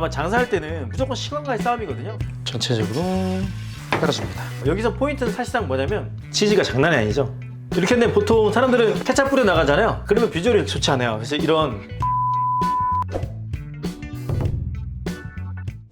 아마 장사할 때는 무조건 시간과의 싸움이거든요. 전체적으로 깔아줍니다. 여기서 포인트는 사실상 뭐냐면 치즈가 장난이 아니죠. 이렇게 되면 보통 사람들은 케찹 뿌려 나가잖아요. 그러면 비주얼이 좋지 않아요. 그래서 이런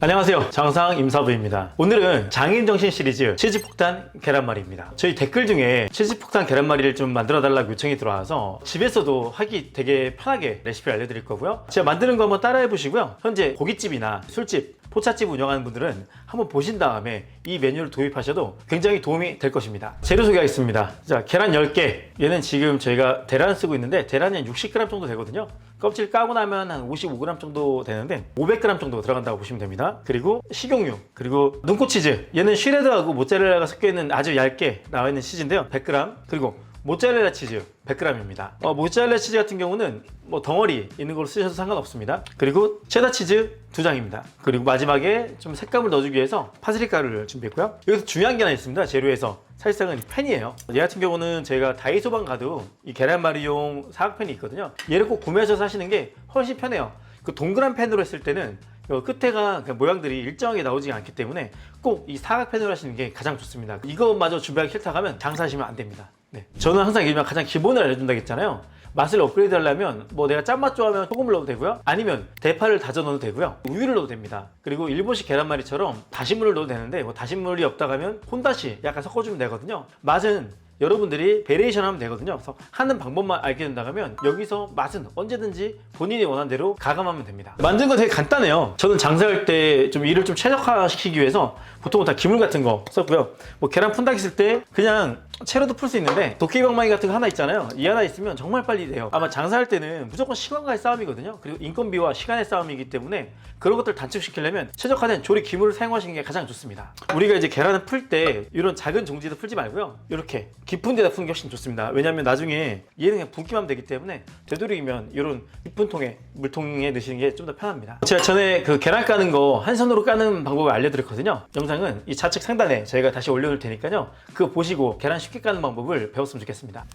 안녕하세요. 장상 임사부입니다. 오늘은 장인정신 시리즈 치즈폭탄 계란말이입니다. 저희 댓글 중에 치즈폭탄 계란말이를 좀 만들어 달라고 요청이 들어와서 집에서도 하기 되게 편하게 레시피를 알려드릴 거고요. 제가 만드는 거 한번 따라해 보시고요. 현재 고깃집이나 술집, 포차집 운영하는 분들은 한번 보신 다음에 이 메뉴를 도입하셔도 굉장히 도움이 될 것입니다. 재료 소개하겠습니다. 자, 계란 10개. 얘는 지금 저희가 계란 쓰고 있는데 계란이 한 60g 정도 되거든요. 껍질 까고 나면 한 55g 정도 되는데 500g 정도 들어간다고 보시면 됩니다. 그리고 식용유, 그리고 눈꽃치즈. 얘는 슈레드하고 모짜렐라가 섞여 있는 아주 얇게 나와 있는 치즈인데요. 100g. 그리고 모짜렐라 치즈 100g입니다. 어, 모짜렐라 치즈 같은 경우는 뭐 덩어리 있는 걸로 쓰셔도 상관없습니다. 그리고 체다 치즈 두 장입니다. 그리고 마지막에 좀 색감을 넣어주기 위해서 파슬리 가루를 준비했고요. 여기서 중요한 게 하나 있습니다. 재료에서 사실상은 이 팬이에요. 얘 같은 경우는 제가 다이소방 가도 이 계란말이용 사각팬이 있거든요. 얘를 꼭 구매하셔서 하시는 게 훨씬 편해요. 그 동그란 팬으로 했을 때는 요 끝에가 모양들이 일정하게 나오지 않기 때문에 꼭 이 사각팬으로 하시는 게 가장 좋습니다. 이것마저 준비하기 싫다고 하면 장사하시면 안 됩니다. 네. 저는 항상 가장 기본을 알려준다고 했잖아요. 맛을 업그레이드 하려면 뭐 내가 짠맛 좋아하면 소금을 넣어도 되고요. 아니면 대파를 다져 넣어도 되고요. 우유를 넣어도 됩니다. 그리고 일본식 계란말이처럼 다시물을 넣어도 되는데 뭐 다시물이 없다 하면 혼다시 약간 섞어주면 되거든요. 맛은 여러분들이 베리에이션 하면 되거든요. 그래서 하는 방법만 알게 된다면 여기서 맛은 언제든지 본인이 원하는 대로 가감하면 됩니다. 만든 거 되게 간단해요. 저는 장사할 때 좀 일을 좀 최적화시키기 위해서 보통은 다 기물 같은 거 썼고요. 뭐 계란 푼다기 있을 때 그냥 채로도 풀 수 있는데 도끼방망이 같은 거 하나 있잖아요. 이 하나 있으면 정말 빨리 돼요. 아마 장사할 때는 무조건 시간과의 싸움이거든요. 그리고 인건비와 시간의 싸움이기 때문에 그런 것들 을 단축시키려면 최적화된 조리 기물을 사용하시는 게 가장 좋습니다. 우리가 이제 계란을 풀 때 이런 작은 종지도 풀지 말고요. 이렇게 깊은 데다 푸는 게 훨씬 좋습니다. 왜냐하면 나중에 얘는 그냥 붓기만 되기 때문에 되도록이면 이런 깊은 통에 물통에 넣으시는 게 좀 더 편합니다. 제가 전에 그 계란 까는 거 한 손으로 까는 방법을 알려드렸거든요. 영상은 이 좌측 상단에 저희가 다시 올려놓을 테니까요. 그거 보시고 계란 쉽게 까는 방법을 배웠으면 좋겠습니다.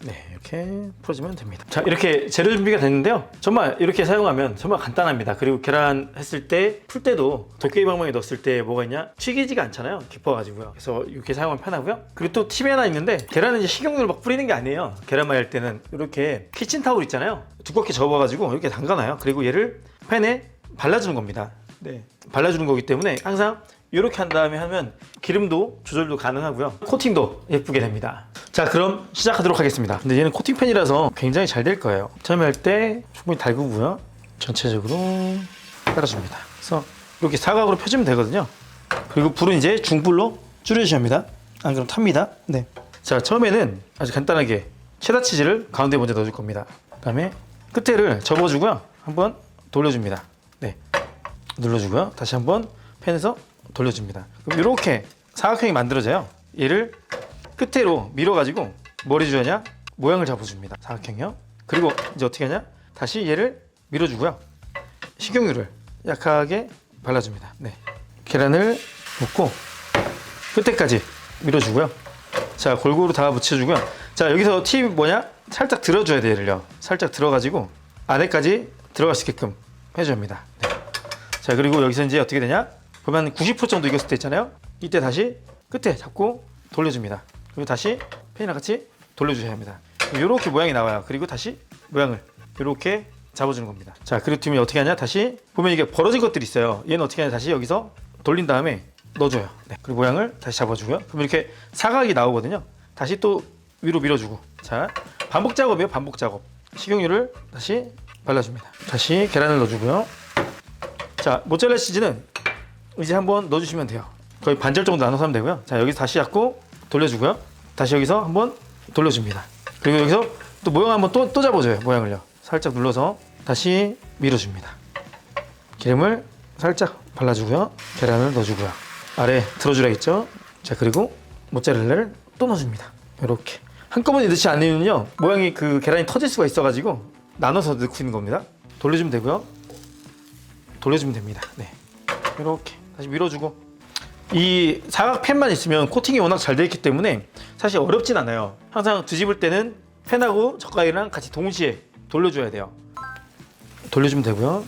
네, 이렇게 풀어주면 됩니다. 자, 이렇게 재료 준비가 됐는데요. 정말 이렇게 사용하면 정말 간단합니다. 그리고 계란 했을 때, 풀 때도 도깨비 방망이 넣었을 때 뭐가 있냐? 튀기지가 않잖아요. 깊어가지고요. 그래서 이렇게 사용하면 편하고요. 그리고 또 팁이 하나 있는데, 계란은 이제 식용유를 막 뿌리는 게 아니에요. 계란말이 할 때는 이렇게 키친타올 있잖아요. 두껍게 접어가지고 이렇게 담가놔요. 그리고 얘를 팬에 발라주는 겁니다. 네. 발라주는 거기 때문에 항상 이렇게 한 다음에 하면 기름도 조절도 가능하고요. 코팅도 예쁘게 됩니다. 자, 그럼 시작하도록 하겠습니다. 근데 얘는 코팅팬이라서 굉장히 잘 될 거예요. 처음에 할 때 충분히 달구고요. 전체적으로 깔아줍니다. 그래서 이렇게 사각으로 펴주면 되거든요. 그리고 불은 이제 중불로 줄여주셔야 합니다. 안 그럼 탑니다. 네. 자, 처음에는 아주 간단하게 체다 치즈를 가운데 먼저 넣어줄 겁니다. 그 다음에 끝에를 접어주고요. 한번 돌려줍니다. 네. 눌러주고요. 다시 한번 팬에서 돌려줍니다. 그럼 이렇게 사각형이 만들어져요. 얘를 끝으로 밀어가지고 뭘 해주냐? 모양을 잡아줍니다. 사각형이요. 그리고 이제 어떻게 하냐? 다시 얘를 밀어주고요. 식용유를 약하게 발라줍니다. 네. 계란을 붓고 끝에까지 밀어주고요. 자 골고루 다 묻혀주고요. 자 여기서 팁이 뭐냐? 살짝 들어줘야 돼요, 얘를요. 살짝 들어가지고 안에까지 들어갈 수 있게끔 해줍니다. 네. 자 그리고 여기서 이제 어떻게 되냐? 보면 90% 정도 익었을 때 있잖아요. 이때 다시 끝에 잡고 돌려줍니다. 그리고 다시 팬이랑 같이 돌려주셔야 합니다. 이렇게 모양이 나와요. 그리고 다시 모양을 이렇게 잡아주는 겁니다. 자 그리고 뒤면 어떻게 하냐? 다시 보면 이게 벌어진 것들이 있어요. 얘는 어떻게 하냐? 다시 여기서 돌린 다음에 넣어줘요. 네. 그리고 모양을 다시 잡아주고요. 그럼 이렇게 사각이 나오거든요. 다시 또 위로 밀어주고. 자 반복 작업이에요. 반복 작업. 식용유를 다시 발라줍니다. 다시 계란을 넣어주고요. 자 모짜렐라 치즈는 이제 한번 넣어주시면 돼요. 거의 반절 정도 나눠서 하면 되고요. 자 여기서 다시 잡고 돌려주고요. 다시 여기서 한번 돌려줍니다. 그리고 여기서 또 모양 한번 또, 또 잡아줘요. 모양을요. 살짝 눌러서 다시 밀어줍니다. 기름을 살짝 발라주고요. 계란을 넣어주고요. 아래 들어주라겠죠? 자 그리고 모짜렐라를 또 넣어줍니다. 이렇게 한꺼번에 넣지 않으면요 모양이 그 계란이 터질 수가 있어가지고 나눠서 넣고 있는 겁니다. 돌려주면 되고요. 돌려주면 됩니다. 네. 이렇게 다시 밀어주고 이 사각 팬만 있으면 코팅이 워낙 잘 되어 있기 때문에 사실 어렵진 않아요. 항상 뒤집을 때는 팬하고 젓가락이랑 같이 동시에 돌려줘야 돼요. 돌려주면 되고요.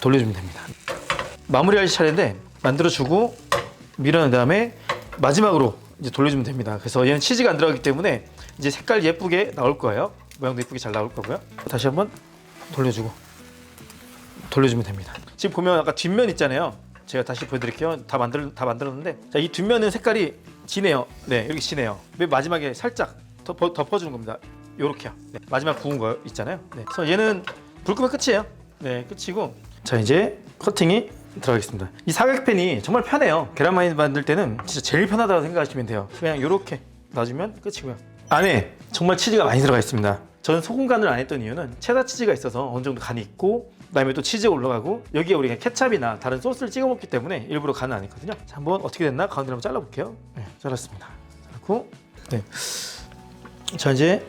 돌려주면 됩니다. 마무리할 차례인데 만들어주고 밀어낸 다음에 마지막으로 이제 돌려주면 됩니다. 그래서 얘는 치즈가 안 들어가기 때문에 이제 색깔 예쁘게 나올 거예요. 모양도 예쁘게 잘 나올 거고요. 다시 한번 돌려주고 돌려주면 됩니다. 지금 보면 아까 뒷면 있잖아요. 제가 다시 보여드릴게요. 다 만들 다 만들었는데 자, 이 뒷면은 색깔이 진해요. 네, 이렇게 진해요. 맨 마지막에 살짝 덮어, 덮어주는 겁니다. 요렇게요. 네, 마지막 구운 거 있잖아요. 네, 그래서 얘는 불 끄면 끝이에요. 네, 끝이고 자 이제 커팅이 들어가겠습니다. 이 사각팬이 정말 편해요. 계란말이 만들 때는 진짜 제일 편하다고 생각하시면 돼요. 그냥 이렇게 놔주면 끝이고요. 안에 정말 치즈가 많이 들어가 있습니다. 저는 소금 간을 안 했던 이유는 체다 치즈가 있어서 어느 정도 간이 있고 그다음에 또 치즈가 올라가고 여기에 우리가 케찹이나 다른 소스를 찍어 먹기 때문에 일부러 간을 안 했거든요. 자, 한번 어떻게 됐나 가운데로 한번 잘라볼게요. 네, 잘랐습니다. 잘랐고 네. 자 이제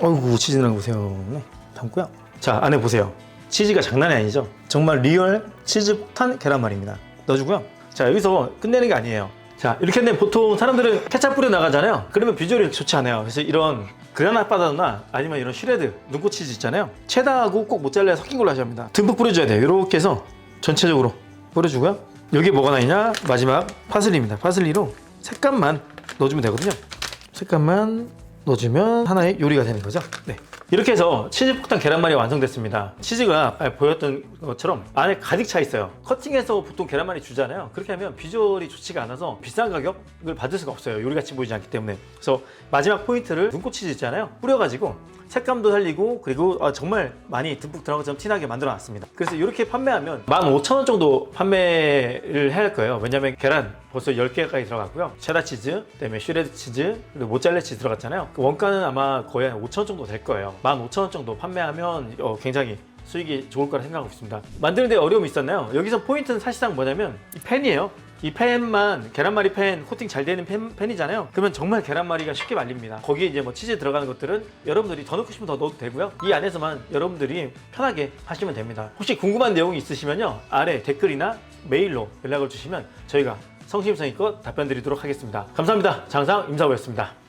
어이구 치즈 거 보세요. 네, 담고요. 자 안에 보세요. 치즈가 장난이 아니죠. 정말 리얼 치즈 폭탄 계란말입니다. 넣어주고요. 자 여기서 끝내는 게 아니에요. 자 이렇게 했는데 보통 사람들은 케찹 뿌려 나가잖아요. 그러면 비주얼이 좋지 않아요. 그래서 이런 그라나 바다나 아니면 이런 슈레드 눈꽃 치즈 있잖아요. 체다하고 꼭 모짜렐라 섞인 걸로 하셔야 합니다. 듬뿍 뿌려줘야 돼요. 이렇게 해서 전체적으로 뿌려주고요. 여기 뭐가 나있냐? 마지막 파슬리입니다. 파슬리로 색감만 넣어주면 되거든요. 색감만 넣어주면 하나의 요리가 되는 거죠. 네. 이렇게 해서 치즈 폭탄 계란말이 완성됐습니다. 치즈가 보였던 것처럼 안에 가득 차 있어요. 커팅해서 보통 계란말이 주잖아요. 그렇게 하면 비주얼이 좋지가 않아서 비싼 가격을 받을 수가 없어요. 요리같이 보이지 않기 때문에. 그래서 마지막 포인트를 눈꽃 치즈 있잖아요. 뿌려가지고 색감도 살리고 그리고 아, 정말 많이 듬뿍 들어간 것처럼 티나게 만들어 놨습니다. 그래서 이렇게 판매하면 15,000원 정도 판매를 해야 할 거예요. 왜냐면 계란 벌써 10개까지 들어갔고요. 체다 치즈, 그다음에 슈레드 치즈, 그리고 모짜렐라 치즈 들어갔잖아요. 그 원가는 아마 거의 한 5,000원 정도 될 거예요. 15,000원 정도 판매하면 어, 굉장히 수익이 좋을 거라 생각하고 있습니다. 만드는데 어려움이 있었나요? 여기서 포인트는 사실상 뭐냐면 이 팬이에요. 이 팬만 계란말이 팬 코팅 잘 되는 팬, 팬이잖아요. 그러면 정말 계란말이가 쉽게 말립니다. 거기에 이제 뭐 치즈 들어가는 것들은 여러분들이 더 넣고 싶으면 더 넣어도 되고요. 이 안에서만 여러분들이 편하게 하시면 됩니다. 혹시 궁금한 내용이 있으시면요 아래 댓글이나 메일로 연락을 주시면 저희가 성심성의껏 답변 드리도록 하겠습니다. 감사합니다. 장상 임사부였습니다.